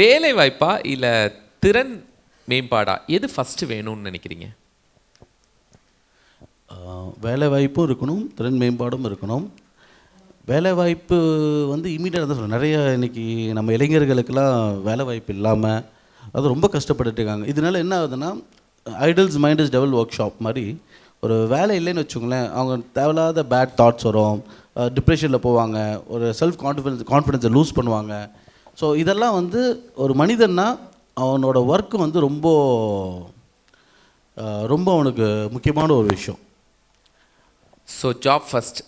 வேலை வாய்ப்பா இல்லை திறன் மேம்பாடா? எது ஃபஸ்ட்டு வேணும்னு நினைக்கிறீங்க? வேலை வாய்ப்பும் இருக்கணும் திறன் மேம்பாடும் இருக்கணும். வேலை வாய்ப்பு வந்து இமீடியட்டாக தான் சொல்கிறேன் நிறைய இன்னைக்கு நம்ம இளைஞர்களுக்கெல்லாம் வேலை வாய்ப்பு இல்லாமல் அது ரொம்ப கஷ்டப்பட்டுட்டு இருக்காங்க. இதனால என்ன ஆகுதுன்னா idle's mind is devil workshop மாதிரி ஒரு வேலை இல்லைன்னு வச்சுக்கோங்களேன் அவங்க தேவையில்லாத பேட் தாட்ஸ் வரும். டிப்ரெஷனில் போவாங்க. ஒரு செல்ஃப் கான்ஃபிடன்ஸ் கான்ஃபிடென்ஸை லூஸ் பண்ணுவாங்க. ஸோ இதெல்லாம் வந்து ஒரு மனிதன்னா அவனோட ஒர்க்கு வந்து ரொம்ப ரொம்ப அவனுக்கு முக்கியமான ஒரு விஷயம். So job first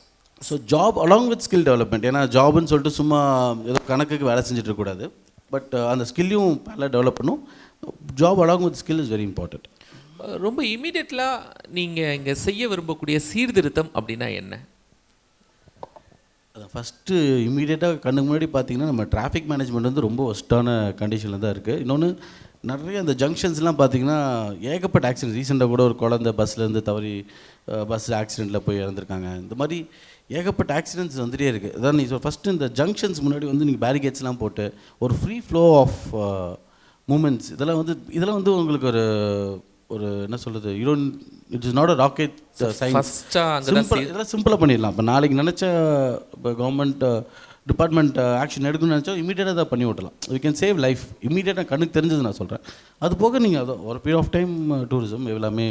so job along with skill development ஏன்னா ஜாப்னு சொல்லிட்டு சும்மா ஏதோ கணக்குக்கு வேலை செஞ்சுட்டு இருக்கக்கூடாது. பட் அந்த ஸ்கில்லையும் நல்லா டெவலப் பண்ணும். Job along with skill is very important ரொம்ப இமீடியட்லாக நீங்கள் இங்கே செய்ய விரும்பக்கூடிய சீர்திருத்தம் அப்படின்னா என்ன? அதை ஃபஸ்ட்டு இம்மீடியட்டாக கண்ணுக்கு முன்னாடி பார்த்தீங்கன்னா நம்ம டிராஃபிக் மேனேஜ்மெண்ட் வந்து ரொம்ப ஒஸ்ட்டான கண்டிஷனில் தான் இருக்குது இன்னொன்று நிறைய அந்த ஜங்ஷன்ஸ்லாம் பார்த்தீங்கன்னா ஏகப்பட்ட ஆக்சிடென்ட் ரீசெண்டாக கூட ஒரு குழந்தை பஸ்லேருந்து தவறி பஸ் ஆக்சிடெண்ட்டில் போய் இறந்துருக்காங்க. இந்த மாதிரி ஏகப்பட்ட ஆக்சிடென்ட்ஸ் வந்துட்டே இருக்குது அதான் நீ ஃபஸ்ட்டு இந்த ஜங்ஷன்ஸ் முன்னாடி வந்து நீங்கள் பேரிகேட்ஸ்லாம் போட்டு ஒரு ஃப்ரீ ஃப்ளோ ஆஃப் மூமெண்ட்ஸ் இதெல்லாம் வந்து இதெல்லாம் வந்து உங்களுக்கு ஒரு ஒரு என்ன சொல்கிறது you it is not a rocket science simple இதெல்லாம் சிம்பிளாக பண்ணிடலாம். இப்போ நாளைக்கு நினச்ச இப்போ கவர்மெண்ட் டிபார்ட்மெண்ட் ஆக்ஷன் எடுக்கணும்னு நினச்சா இமீடியட்டாக தான் பண்ணி விட்டலாம் வி கேன் சேவ் லைஃப் இமீடியட்டாக கண்ணுக்கு தெரிஞ்சது நான் சொல்கிறேன் அது போக நீங்கள் அதை ஒரு பீரியட் ஆஃப் டைம் டூரிசம் எல்லாமே